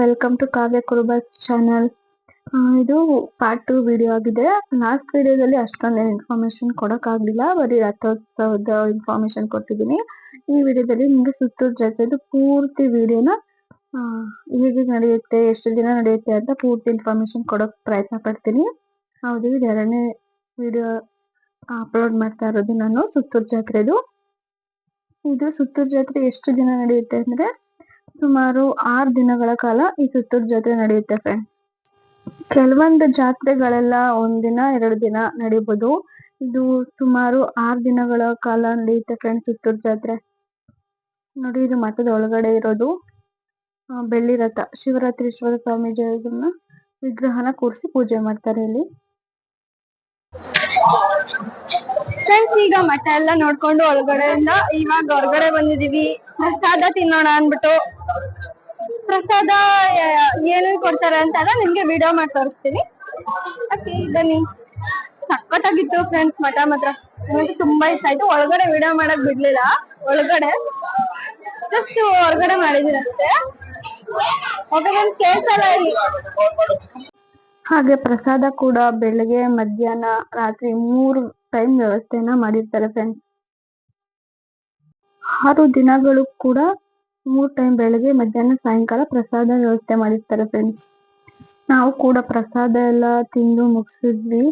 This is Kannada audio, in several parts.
Welcome to Kavya Kuruba channel ಇದು ಪಾರ್ಟ್ ಟು ವಿಡಿಯೋ ಆಗಿದೆ. ಲಾಸ್ಟ್ ವಿಡಿಯೋದಲ್ಲಿ ಅಷ್ಟೊಂದೇನು ಇನ್ಫಾರ್ಮೇಶನ್ ಕೊಡೋಕ್ಕಾಗಲಿಲ್ಲ ಬರೀ ರಥೋತ್ಸವದ ಇನ್ಫಾರ್ಮೇಶನ್ ಕೊಟ್ಟಿದ್ದೀನಿ. ಈ ವಿಡಿಯೋದಲ್ಲಿ ನಿಮಗೆ ಸುತ್ತೂರು ಜಾತ್ರೆದು ಪೂರ್ತಿ ವಿಡಿಯೋನ ಹೇಗೆ ನಡೆಯುತ್ತೆ, ಎಷ್ಟು ದಿನ ನಡೆಯುತ್ತೆ ಅಂತ ಪೂರ್ತಿ ಇನ್ಫಾರ್ಮೇಶನ್ ಕೊಡೋಕೆ ಪ್ರಯತ್ನ ಪಡ್ತೀನಿ. ಹೌದು, ಇದು ಎರಡನೇ ವಿಡಿಯೋ ಅಪ್ಲೋಡ್ ಮಾಡ್ತಾ ಇರೋದು ನಾನು ಸುತ್ತೂರು ಜಾತ್ರೆದು. ಇದು ಸುತ್ತೂರು ಜಾತ್ರೆ ಎಷ್ಟು ದಿನ ನಡೆಯುತ್ತೆ ಅಂದ್ರೆ ಸುಮಾರು ಆರು ದಿನಗಳ ಕಾಲ ಈ ಸುತ್ತೂರು ಜಾತ್ರೆ ನಡೆಯುತ್ತೆ ಫ್ರೆಂಡ್ ಕೆಲವೊಂದು ಜಾತ್ರೆಗಳೆಲ್ಲ ಒಂದಿನ ಎರಡು ದಿನ ನಡೀಬಹುದು ಇದು ಸುಮಾರು ಆರು ದಿನಗಳ ಕಾಲ ನಡೆಯುತ್ತೆ ಫ್ರೆಂಡ್ಸ್ ಸುತ್ತೂರು ಜಾತ್ರೆ. ನೋಡಿ, ಇದು ಮಠದ ಒಳಗಡೆ ಇರೋದು ಬೆಳ್ಳಿ ರಥ ಶಿವರಾತ್ರೀಶ್ವರ ಸ್ವಾಮೀಜಿಯವ್ರನ್ನ ವಿಗ್ರಹನ ಕೂರಿಸಿ ಪೂಜೆ ಮಾಡ್ತಾರೆ ಇಲ್ಲಿ. ಫ್ರೆಂಡ್ಸ್ ಈಗ ಮಠ ಎಲ್ಲ ನೋಡ್ಕೊಂಡು ಒಳಗಡೆಯಿಂದ ಇವಾಗ ಹೊರಗಡೆ ಬಂದಿದೀವಿ ಪ್ರಸಾದ ತಿನ್ನೋಣ ಅಂದ್ಬಿಟ್ಟು. ಪ್ರಸಾದ ಏನೇನ್ ಕೊಡ್ತಾರೆ ಅಂತ ಎಲ್ಲ ನಿಮ್ಗೆ ವಿಡಿಯೋ ಮಾಡಿ ತೋರಿಸ್ತೀನಿ. ಬನ್ನಿ. ಸಖತ್ತಾಗಿತ್ತು ಫ್ರೆಂಡ್ಸ್ ಮಠ ಮಾತ್ರ. ನನಗೆ ತುಂಬಾ ಇಷ್ಟ ಆಯ್ತು. ಒಳಗಡೆ ವಿಡಿಯೋ ಮಾಡಕ್ ಬಿಡ್ಲಿಲ್ಲ. ಒಳಗಡೆ. ಜಸ್ಟ್ ಹೊರಗಡೆ ಮಾಡಿದಿರಷ್ಟೇ ಓಕೆ ಹಾಗೆ ಪ್ರಸಾದ ಕೂಡ ಬೆಳಗ್ಗೆ, ಮಧ್ಯಾಹ್ನ, ರಾತ್ರಿ ಮೂರು ಟೈಮ್ ವ್ಯವಸ್ಥೆಯನ್ನ ಮಾಡಿರ್ತಾರೆ ಫ್ರೆಂಡ್ಸ್ ಆರು ದಿನಗಳು ಕೂಡ ಮೂರ್ ಟೈಮ್ ಬೆಳಗ್ಗೆ, ಮಧ್ಯಾಹ್ನ, ಸಾಯಂಕಾಲ ಪ್ರಸಾದ ವ್ಯವಸ್ಥೆ ಮಾಡಿರ್ತಾರೆ ಫ್ರೆಂಡ್ಸ್ ನಾವು ಕೂಡ ಪ್ರಸಾದ ಎಲ್ಲ ತಿಂದು ಮುಗಿಸಿದ್ವಿ.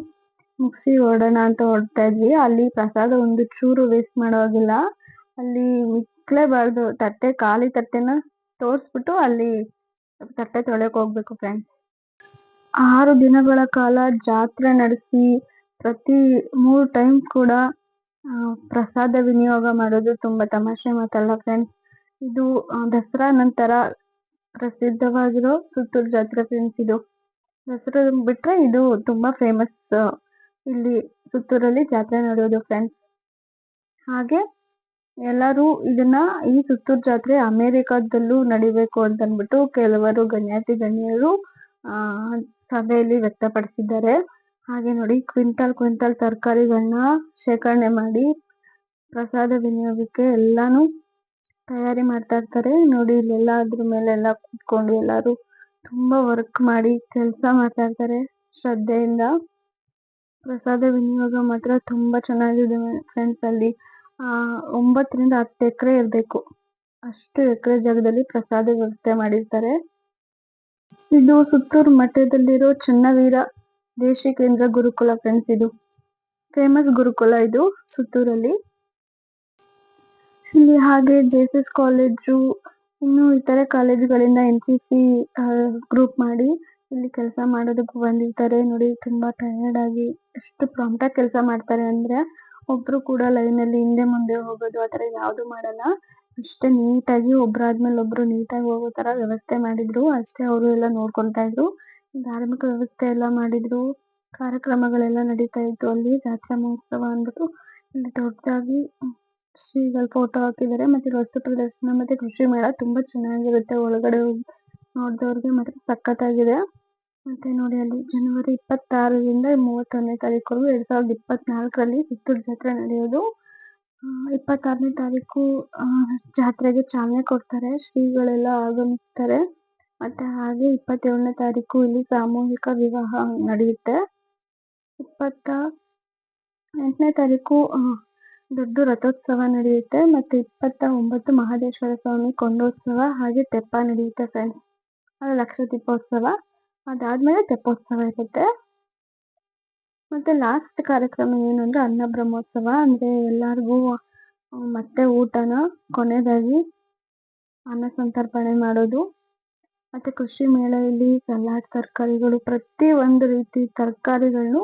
ಮುಗಿಸಿ ಹೊರಡೋಣ ಅಂತ ಹೊರಡ್ತಾ ಇದ್ವಿ. ಅಲ್ಲಿ ಪ್ರಸಾದ ಒಂದು ಚೂರು ವೇಸ್ಟ್ ಮಾಡೋಗಿಲ್ಲ ಅಲ್ಲಿ ಮಿಕ್ಕಲೇಬಾರ್ದು. ತಟ್ಟೆ, ಖಾಲಿ ತಟ್ಟೆನ ತೋರಿಸ್ಬಿಟ್ಟು ಅಲ್ಲಿ ತಟ್ಟೆ ತೊಳೆಯಕ್ಕೆ ಹೋಗ್ಬೇಕು ಫ್ರೆಂಡ್ಸ್ ಆರು ದಿನಗಳ ಕಾಲ ಜಾತ್ರೆ ನಡೆಸಿ ಪ್ರತಿ ಮೂರು ಟೈಮ್ ಕೂಡ ಪ್ರಸಾದ ವಿನಿಯೋಗ ಮಾಡೋದು ತುಂಬಾ ತಮಾಷೆ ಮಾತಲ್ಲ ಫ್ರೆಂಡ್ಸ್ ಇದು ದಸರಾ ನಂತರ ಪ್ರಸಿದ್ಧವಾಗಿರೋ ಸುತ್ತೂರು ಜಾತ್ರೆ ಫ್ರೆಂಡ್ಸ್ ಇದು. ದಸರಾ ಬಿಟ್ರೆ ಇದು ತುಂಬಾ ಫೇಮಸ್ ಇಲ್ಲಿ ಸುತ್ತೂರಲ್ಲಿ ಜಾತ್ರೆ ನಡೆಯೋದು ಫ್ರೆಂಡ್ಸ್ ಹಾಗೆ ಎಲ್ಲರೂ ಇದನ್ನ ಈ ಸುತ್ತೂರು ಜಾತ್ರೆ ಅಮೇರಿಕಾದಲ್ಲೂ ನಡಿಬೇಕು ಅಂತ ಅಂದ್ಬಿಟ್ಟು ಕೆಲವರು ಗಣ್ಯಾತಿ ಗಣ್ಯರು ಸಭೆಯಲ್ಲಿ ವ್ಯಕ್ತಪಡಿಸಿದ್ದಾರೆ. ಹಾಗೆ ನೋಡಿ, ಕ್ವಿಂಟಲ್ ಕ್ವಿಂಟಲ್ ತರಕಾರಿಗಳನ್ನ ಶೇಖರಣೆ ಮಾಡಿ ಪ್ರಸಾದ ವಿನಿಯೋಗಕ್ಕೆ ಎಲ್ಲಾನು ತಯಾರಿ ಮಾಡ್ತಾ ಇರ್ತಾರೆ. ನೋಡಿ, ಇಲ್ಲೆಲ್ಲ ಅದ್ರ ಮೇಲೆಲ್ಲ ಕೂತ್ಕೊಂಡು ಎಲ್ಲರೂ ತುಂಬಾ ವರ್ಕ್ ಮಾಡಿ ಕೆಲಸ ಮಾಡ್ತಾ ಇರ್ತಾರೆ. ಶ್ರದ್ಧೆಯಿಂದ. ಪ್ರಸಾದ ವಿನಿಯೋಗ ಮಾತ್ರ ತುಂಬಾ ಚೆನ್ನಾಗಿದೆ ಫ್ರೆಂಡ್ಸ್ ಅಲ್ಲಿ. ಒಂಬತ್ತರಿಂದ ಹತ್ತು ಎಕರೆ ಇರಬೇಕು. ಅಷ್ಟು ಎಕರೆ ಜಾಗದಲ್ಲಿ ಪ್ರಸಾದ ವ್ಯವಸ್ಥೆ ಮಾಡಿರ್ತಾರೆ. ಇದು ಸುತ್ತೂರು ಮಠದಲ್ಲಿರೋ ಚನ್ನವೀರ ದೇಶಿಕೇಂದ್ರ ಗುರುಕುಲ ಫ್ರೆಂಡ್ಸ್ ಇದು. ಫೇಮಸ್ ಗುರುಕುಲ ಇದು ಸುತ್ತೂರಲ್ಲಿ. ಇಲ್ಲಿ ಹಾಗೆ ಜೆಎಸ್ಎಸ್ ಕಾಲೇಜು ಇನ್ನು ಇತರೆ ಕಾಲೇಜುಗಳಿಂದ ಎನ್ ಸಿ ಸಿ ಗ್ರೂಪ್ ಮಾಡಿ ಇಲ್ಲಿ ಕೆಲಸ ಮಾಡೋದಕ್ಕೆ ಬಂದಿರ್ತಾರೆ. ನೋಡಿ, ತುಂಬಾ ಟಯರ್ಡ್ ಆಗಿ ಎಷ್ಟು ಪ್ರಾಂಪ್ಟ್ ಕೆಲಸ ಮಾಡ್ತಾರೆ ಅಂದ್ರೆ ಒಬ್ರು ಕೂಡ ಲೈನ್ ಅಲ್ಲಿ ಹಿಂದೆ ಮುಂದೆ ಹೋಗೋದು ಆತರ ಯಾವುದು ಮಾಡಲ್ಲ. ಅಷ್ಟೇ ನೀಟಾಗಿ ಒಬ್ರಾದ್ಮೇಲೆ ಒಬ್ರು ನೀಟಾಗಿ ಹೋಗೋ ತರ ವ್ಯವಸ್ಥೆ ಮಾಡಿದ್ರು. ಅಷ್ಟೇ ಅವರು ಎಲ್ಲ ನೋಡ್ಕೊಂತಾ ಇದ್ರು. ಧಾರ್ಮಿಕ ವ್ಯವಸ್ಥೆ ಎಲ್ಲ ಮಾಡಿದ್ರು, ಕಾರ್ಯಕ್ರಮಗಳೆಲ್ಲ ನಡೀತಾ ಇತ್ತು ಅಲ್ಲಿ, ಜಾತ್ರಾ ಮಹೋತ್ಸವ ಅಂದ್ಬಿಟ್ಟು ಇಲ್ಲಿ ದೊಡ್ಡದಾಗಿ ಶ್ರೀಗಳ ಫೋಟೋ ಹಾಕಿದ್ದಾರೆ ಮತ್ತೆ ವಸ್ತು ಪ್ರದರ್ಶನ ಮತ್ತೆ ಕೃಷಿ ಮೇಳ ತುಂಬಾ ಚೆನ್ನಾಗಿರುತ್ತೆ ಒಳಗಡೆ ಹೋಗಿ ಮತ್ತೆ ಸಖತ್ತಾಗಿದೆ. ಮತ್ತೆ ನೋಡಿ ಅಲ್ಲಿ ಜನವರಿ ಇಪ್ಪತ್ತಾರರಿಂದ ಮೂವತ್ತೊಂದನೇ ತಾರೀಕು ಎರಡ್ ಸಾವಿರದ ಇಪ್ಪತ್ನಾಲ್ಕರಲ್ಲಿ ಸುತ್ತೂರು ಜಾತ್ರೆ ನಡೆಯೋದು. ಇಪ್ಪತ್ತಾರನೇ ತಾರೀಕು ಜಾತ್ರೆಗೆ ಚಾಲನೆ ಕೊಡ್ತಾರೆ, ಶ್ರೀಗಳೆಲ್ಲ ಆಗಮಿಸ್ತಾರೆ. ಮತ್ತೆ ಹಾಗೆ ಇಪ್ಪತ್ತೇಳನೇ ತಾರೀಕು ಇಲ್ಲಿ ಸಾಮೂಹಿಕ ವಿವಾಹ ನಡೆಯುತ್ತೆ. ಇಪ್ಪತ್ತ ಎಂಟನೇ ತಾರೀಕು ದೊಡ್ಡ ರಥೋತ್ಸವ ನಡೆಯುತ್ತೆ ಮತ್ತೆ ಇಪ್ಪತ್ತ ಒಂಬತ್ತು ಮಹದೇಶ್ವರ ಸ್ವಾಮಿ ಕೊಂಡೋತ್ಸವ ಹಾಗೆ ತೆಪ್ಪ ನಡೆಯುತ್ತೆ ಫ್ರೆಂಡ್ಸ್ ಅದು ಲಕ್ಷ ದೀಪೋತ್ಸವ. ಅದಾದ್ಮೇಲೆ ತೆಪ್ಪೋತ್ಸವ ಇರುತ್ತೆ. ಮತ್ತೆ ಲಾಸ್ಟ್ ಕಾರ್ಯಕ್ರಮ ಏನು ಅಂದ್ರೆ ಅನ್ನ ಬ್ರಹ್ಮೋತ್ಸವ ಅಂದ್ರೆ ಎಲ್ಲಾರ್ಗೂ ಮತ್ತೆ ಊಟನ ಕೊನೆಯದಾಗಿ ಅನ್ನ ಸಂತರ್ಪಣೆ ಮಾಡೋದು. ಮತ್ತೆ ಕೃಷಿ ಮೇಳದಲ್ಲಿ ಸಲಾಡ್ ತರಕಾರಿಗಳು, ಪ್ರತಿ ಒಂದು ರೀತಿ ತರಕಾರಿಗಳನ್ನು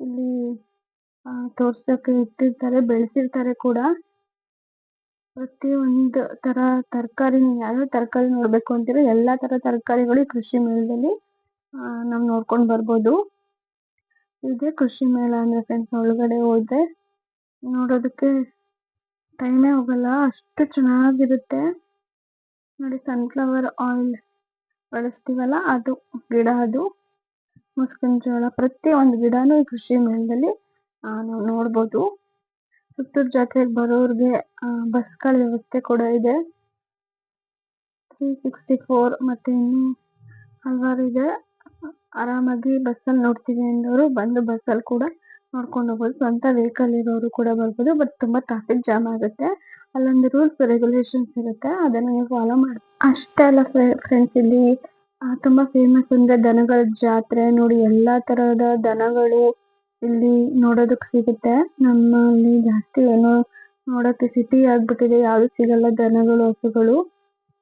ಇಲ್ಲಿ ತೋರ್ಸೋಕೆ ತೋರ್ಸಕ್ಕೆ ಇಟ್ಟಿರ್ತಾರೆ, ಬೆಳೆಸಿರ್ತಾರೆ ಕೂಡ. ಪ್ರತಿ ಒಂದು ತರ ತರಕಾರಿ ಯಾರು ತರಕಾರಿ ನೋಡ್ಬೇಕು ಅಂತೀರಾ ಎಲ್ಲಾ ತರ ತರಕಾರಿಗಳು ಕೃಷಿ ಮೇಳದಲ್ಲಿ ನಾವು ನೋಡ್ಕೊಂಡು ನೋಡ್ಕೊಂಡ್ ಬರ್ಬೋದು. ಇದೆ ಕೃಷಿ ಮೇಳ ಅಂದ್ರೆ ಫ್ರೆಂಡ್ಸ್ ಒಳಗಡೆ ಹೋದ್ರೆ ನೋಡೋದಕ್ಕೆ ಟೈಮೇ ಹೋಗಲ್ಲ, ಅಷ್ಟು ಚೆನ್ನಾಗಿರುತ್ತೆ. ನೋಡಿ ಸನ್ಫ್ಲವರ್ ಆಯಿಲ್ ಬಳಸ್ತೀವಲ್ಲ, ಅದು ಗಿಡ ಅದು. ಮುಸ್ಕಿನ ಜೋಳ ಪ್ರತಿ ಒಂದು ಗಿಡನೂ ಈ ಕೃಷಿ ಮೇಳದಲ್ಲಿ ನಾವು ನೋಡ್ಬೋದು. ಸುತ್ತೂರು ಜಾತ್ರೆಗೆ ಬರೋರಿಗೆ ಬಸ್ಗಳ ವ್ಯವಸ್ಥೆ ಕೂಡ ಇದೆ. ತ್ರೀ ಸಿಕ್ಸ್ಟಿ ಫೋರ್ ಮತ್ತೆ ಇನ್ನು ಹಲವಾರು ಇದೆ. ಆರಾಮಾಗಿ ಬಸ್ಸಲ್ಲಿ ನೋಡ್ತೀವಿ ಅಂದವರು, ಬಂದು ಬಸ್ಸಲ್ಲಿ ಕೂಡ ನೋಡ್ಕೊಂಡು ಹೋಗ್ಬೋದು. ಸ್ವಂತ ವೆಹಿಕಲ್ ಇರೋರು ಕೂಡ ಬರ್ಬೋದು ಬಟ್ ತುಂಬಾ ಟ್ರಾಫಿಕ್ ಜಾಮ್ ಆಗುತ್ತೆ. ಅಲ್ಲೊಂದು ರೂಲ್ಸ್ ರೆಗ್ಯುಲೇಷನ್ಸ್ ಇರುತ್ತೆ, ಅದನ್ನ ನೀವು ಫಾಲೋ ಮಾಡಿ, ಅಷ್ಟೇ ಅಲ್ಲ ಫ್ರೆಂಡ್ಸ್ ಇಲ್ಲಿ ತುಂಬಾ ಫೇಮಸ್ ಅಂದ್ರೆ ದನಗಳ ಜಾತ್ರೆ, ನೋಡಿ ಎಲ್ಲಾ ತರಹದ ದನಗಳು ಇಲ್ಲಿ ನೋಡೋದಕ್ ಸಿಗುತ್ತೆ. ನಮ್ಮಲ್ಲಿ ಜಾಸ್ತಿ ಏನು ನೋಡೋಕೆ ಸಿಟಿ ಆಗ್ಬಿಟ್ಟಿದೆ, ಯಾವ್ದು ಸಿಗಲ್ಲ ದನಗಳು, ಹಸುಗಳು.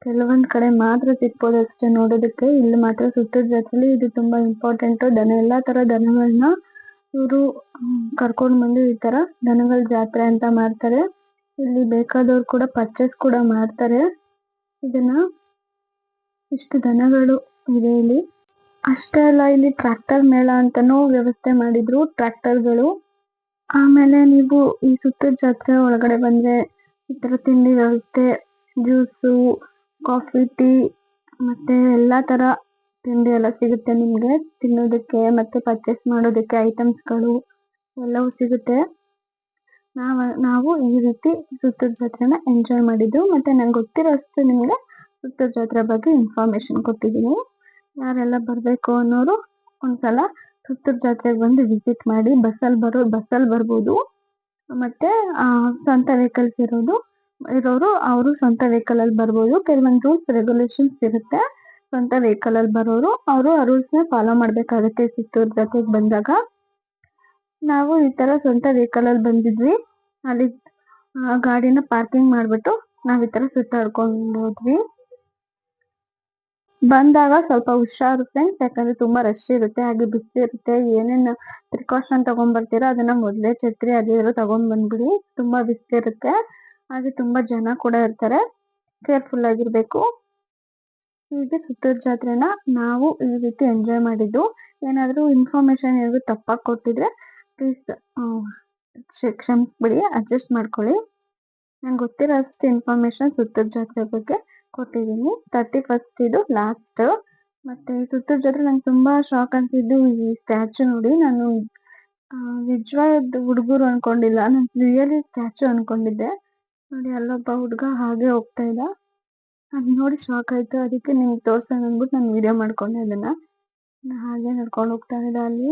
ಕೆಲವೊಂದ್ ಕಡೆ ಮಾತ್ರ ಸಿಗ್ಬೋದು ಅಷ್ಟೇ ನೋಡೋದಕ್ಕೆ. ಇಲ್ಲಿ ಮಾತ್ರ ಸುತ್ತದ ಜಾತ್ರೆಲಿ ಇದು ತುಂಬಾ ಇಂಪಾರ್ಟೆಂಟ್ ದನ, ಎಲ್ಲಾ ತರ ದನಗಳನ್ನ ಇವರು ಕರ್ಕೊಂಡ್ ಬಂದು ಈ ತರ ದನಗಳ ಜಾತ್ರೆ ಅಂತ ಮಾಡ್ತಾರೆ. ಇಲ್ಲಿ ಬೇಕಾದವರು ಕೂಡ ಪರ್ಚೇಸ್ ಕೂಡ ಮಾಡ್ತಾರೆ. ಇದನ್ನ ಇಷ್ಟು ದನಗಳು ಇದೆ ಇಲ್ಲಿ? ಅಷ್ಟೇ ಅಲ್ಲ, ಇಲ್ಲಿ ಟ್ರ್ಯಾಕ್ಟರ್ ಮೇಳ ಅಂತಾನೂ ವ್ಯವಸ್ಥೆ ಮಾಡಿದ್ರು ಟ್ರ್ಯಾಕ್ಟರ್ಗಳು ಆಮೇಲೆ ನೀವು ಈ ಸುತ್ತ ಜಾತ್ರೆ ಒಳಗಡೆ ಬಂದ್ರೆ ಈ ತರ ತಿಂಡಿ ವ್ಯವಸ್ಥೆ ಜ್ಯೂಸು ಕಾಫಿ ಟೀ ಮತ್ತೆ ಎಲ್ಲಾ ತರ ತಿಂಡಿ ಎಲ್ಲ ಸಿಗುತ್ತೆ ನಿಮ್ಗೆ. ತಿನ್ನೋದಕ್ಕೆ ಮತ್ತೆ ಪರ್ಚೇಸ್ ಮಾಡೋದಕ್ಕೆ ಐಟಮ್ಸ್ಗಳು ಎಲ್ಲವೂ ಸಿಗುತ್ತೆ. ನಾವ, ನಾವು ಈ ರೀತಿ ಸುತ್ತೂರ್ ಜಾತ್ರೆನ ಎಂಜಾಯ್ ಮಾಡಿದ್ದು ಮತ್ತೆ ನಂಗೆ ಗೊತ್ತಿರೋಷ್ಟು ನಿಮಗೆ ಸುತ್ತೂರ್ ಜಾತ್ರೆ ಬಗ್ಗೆ ಇನ್ಫಾರ್ಮೇಶನ್ ಕೊಟ್ಟಿದ್ದೀನಿ. ಯಾರೆಲ್ಲ ಬರಬೇಕು ಅನ್ನೋರು ಒಂದ್ಸಲ ಸುತ್ತೂರ್ ಜಾತ್ರೆಗೆ ಬಂದು ವಿಸಿಟ್ ಮಾಡಿ ಬಸ್ಸಲ್ಲಿ ಬರೋ ಬಸ್ಸಲ್ಲಿ ಬರ್ಬೋದು. ಮತ್ತೆ ಸ್ವಂತ ವೆಹಿಕಲ್ಸ್ ಇರೋದು, ಇರೋರು ಅವರು ಸ್ವಂತ ವೆಹಿಕಲ್ ಅಲ್ಲಿ ಬರ್ಬೋದು. ಕೆಲವೊಂದು ರೂಲ್ಸ್ ರೆಗ್ಯುಲೇಷನ್ಸ್ ಇರುತ್ತೆ. ಸ್ವಂತ ವೆಹಿಕಲ್ ಅಲ್ಲಿ ಬರೋರು, ಅವರು ಆ ರೂಲ್ಸ್ ಫಾಲೋ ಮಾಡ್ಬೇಕಾಗುತ್ತೆ ಸುತ್ತೂರ್ ಜಾತ್ರೆಗೆ ಬಂದಾಗ. ನಾವು ಈ ತರ ಸ್ವಂತ ವೆಹಿಕಲ್ ಅಲ್ಲಿ ಬಂದಿದ್ವಿ. ಅಲ್ಲಿ ಗಾಡಿನ ಪಾರ್ಕಿಂಗ್ ಮಾಡ್ಬಿಟ್ಟು ನಾವ್ ಈ ತರ ಸುತ್ತಾಡ್ಕೊಂಡು ಹೋದ್ವಿ ಬಂದಾಗ ಸ್ವಲ್ಪ ಹುಷಾರು ಫ್ರೆಂಡ್ಸ್ ಯಾಕಂದ್ರೆ ತುಂಬಾ ರಶ್ ಇರುತ್ತೆ, ಹಾಗೆ ಬಿಸಿ ಇರುತ್ತೆ, ಏನೇನ್ ಪ್ರಿಕಾಷನ್ ತಗೊಂಡ್ ಬರ್ತೀರಾ ಅದನ್ನ ಮೊದ್ಲೇ ಛತ್ರಿ ಅದೇನೋ ತಗೊಂಡ್ ಬಂದ್ಬಿಡಿ ತುಂಬಾ ಬಿಸಿ ಇರುತ್ತೆ, ಹಾಗೆ ತುಂಬಾ ಜನ ಕೂಡ ಇರ್ತಾರೆ ಕೇರ್ಫುಲ್ ಆಗಿರ್ಬೇಕು. ಹೀಗೆ ಸುತ್ತೂರ್ ಜಾತ್ರೆನ ನಾವು ಈ ರೀತಿ ಎಂಜಾಯ್ ಮಾಡಿದ್ದು. ಏನಾದರೂ ಇನ್ಫಾರ್ಮೇಶನ್ ಏನಾದ್ರು ತಪ್ಪಾಗಿ ಕೊಟ್ಟಿದ್ರೆ ಪ್ಲೀಸ್ ಕ್ಷಮಿಸ್ಬಿಡಿ ಅಡ್ಜಸ್ಟ್ ಮಾಡ್ಕೊಳ್ಳಿ. ನಂಗೆ ಗೊತ್ತಿರೋ ಅಷ್ಟು ಇನ್ಫಾರ್ಮೇಶನ್ ಸುತ್ತೂರು ಜಾತ್ರೆ ಬಗ್ಗೆ ಕೊಟ್ಟಿದ್ದೀನಿ. ತರ್ಟಿ ಫಸ್ಟ್ ಇದು ಲಾಸ್ಟ್ ಮತ್ತೆ ಸುತ್ತೂರು ಜಾತ್ರೆ ನಂಗೆ ತುಂಬಾ ಶಾಕ್ ಅನ್ಸಿದ್ದು ಈ ಸ್ಟ್ಯಾಚು ನೋಡಿ. ನಾನು ನಿಜವಾದ ಹುಡುಗರು ಅನ್ಕೊಂಡಿಲ್ಲ. ನಾನು ರಿಯಲಿ ಸ್ಟ್ಯಾಚು ಅನ್ಕೊಂಡಿದ್ದೆ. ನೋಡಿ, ಅಲ್ಲೊಬ್ಬ ಹುಡುಗ ಹಾಗೆ ಹೋಗ್ತಾ ಇದ್ದ. ಅದು ನೋಡಿ ಶಾಕ್ ಆಯ್ತು. ಅದಕ್ಕೆ ನಿಮ್ಗೆ ತೋರ್ಸೋಣ ಅಂದ್ಬಿಟ್ಟು ನಾನು ವಿಡಿಯೋ ಮಾಡ್ಕೊಂಡೆ ಅದನ್ನ. ಹಾಗೆ ನಡ್ಕೊಂಡು ಹೋಗ್ತಾ ಇದ್ದ ಅಲ್ಲಿ.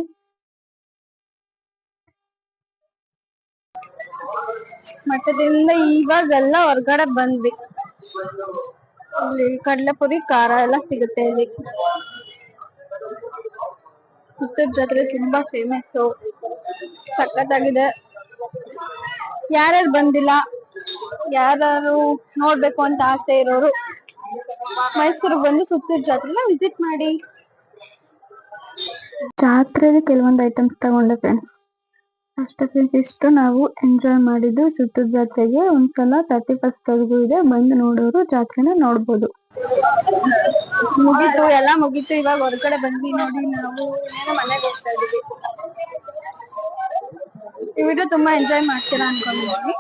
ಮಠದಿಂದ ಇವಾಗೆಲ್ಲ ಹೊರ್ಗಡೆ ಬಂದ್ವಿ. ಇಲ್ಲಿ ಕಡ್ಲೆಪುರಿ, ಖಾರ ಎಲ್ಲ ಸಿಗುತ್ತೆ ಇಲ್ಲಿ. ಸುತ್ತೂರ್ ಜಾತ್ರೆ ತುಂಬಾ ಫೇಮಸ್ ಸಖತ್ತಾಗಿದೆ. ಯಾರ್ಯಾರು ಬಂದಿಲ್ಲ ಯಾರು ನೋಡ್ಬೇಕು ಅಂತ ಆಸೆ ಇರೋರು, ಮೈಸೂರಿಗೆ ಬಂದು ಸುತ್ತೂರ್ ಜಾತ್ರೆನ ವಿಸಿಟ್ ಮಾಡಿ. ಜಾತ್ರೆಲಿ ಕೆಲವೊಂದು ಐಟಮ್ಸ್ ತಗೊಂಡೆ ಫ್ರೆಂಡ್ಸ್ ಅಷ್ಟೇ ಫ್ರೆಂಡ್ಸ್ ಇಷ್ಟು. ನಾವು ಎಂಜಾಯ್ ಮಾಡಿದ್ದು ಸುತ್ತದ ಜಾತ್ರೆಗೆ ಒಂದ್ಸಲ ತರ್ಟಿ ಫಸ್ಟ್ ತೆಗೆದು ಇದೆ. ಬಂದು ನೋಡೋರು ಜಾತ್ರೆನ ನೋಡ್ಬೋದು. ಮುಗೀತು, ಎಲ್ಲ ಮುಗೀತು. ಇವಾಗ ಹೊರಗಡೆ ಬಂದ್ವಿ ನೋಡಿ, ನಾವು ಮನೆಗೆ ಹೋಗ್ತಾ ಇದೀವಿ ಈ ವಿಡಿಯೋ ತುಂಬಾ ಎಂಜಾಯ್ ಮಾಡ್ತೀರಾ ಅನ್ಕೊಂಡಿದ್ದೀನಿ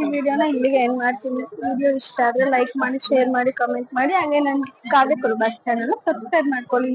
ಈ ವಿಡಿಯೋನ ಇಲ್ಲಿಗೆ ಎಂಡ್ ಮಾಡ್ತೀನಿ. ವಿಡಿಯೋ ಇಷ್ಟ ಆದ್ರೆ ಲೈಕ್ ಮಾಡಿ ಶೇರ್ ಮಾಡಿ ಕಮೆಂಟ್ ಮಾಡಿ. ಹಾಗೆ ನನ್ನ ಕಾವ್ಯ ಕೊಡ್ಬಾರ್ದು ಚಾನಲ್ ಸಬ್ಸ್ಕ್ರೈಬ್ ಮಾಡ್ಕೊಳ್ಳಿ.